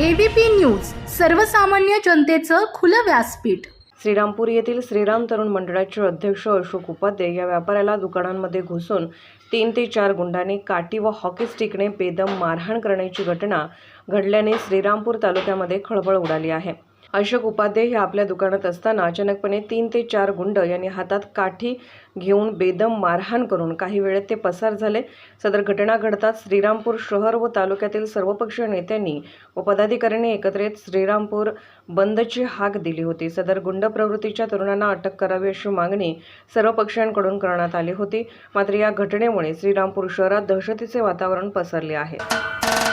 ABP news सर्वसामान्य जनतेचं खुलं व्यासपीठ. श्रीरामपूर येथील श्रीराम तरुण मंडळाचे अध्यक्ष अशोक उपाध्ये या व्यापाऱ्याला दुकानांमध्ये घुसून तीन ते चार गुंडांनी काठी व हॉकी स्टिकने बेदम मारहाण करण्याची घटना घडल्याने श्रीरामपूर तालुक्यामध्ये खळबळ उडाली आहे. अशोक उपाध्ये हे आपल्या दुकानात असताना अचानकपणे तीन ते चार गुंड यांनी हातात काठी घेऊन बेदम मारहाण करून काही वेळेत ते पसार झाले. सदर घटना घडताच श्रीरामपूर शहर व तालुक्यातील सर्वपक्षीय नेत्यांनी व पदाधिकाऱ्यांनी एकत्र येत श्रीरामपूर बंदची हाक दिली होती. सदर गुंड प्रवृत्तीच्या तरुणांना अटक करावी अशी मागणी सर्व पक्षांकडून करण्यात आली होती. मात्र या घटनेमुळे श्रीरामपूर शहरात दहशतीचे वातावरण पसरले आहे.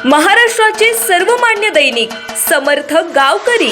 महाराष्ट्राचे सर्वमान्य दैनिक समर्थ गावकरी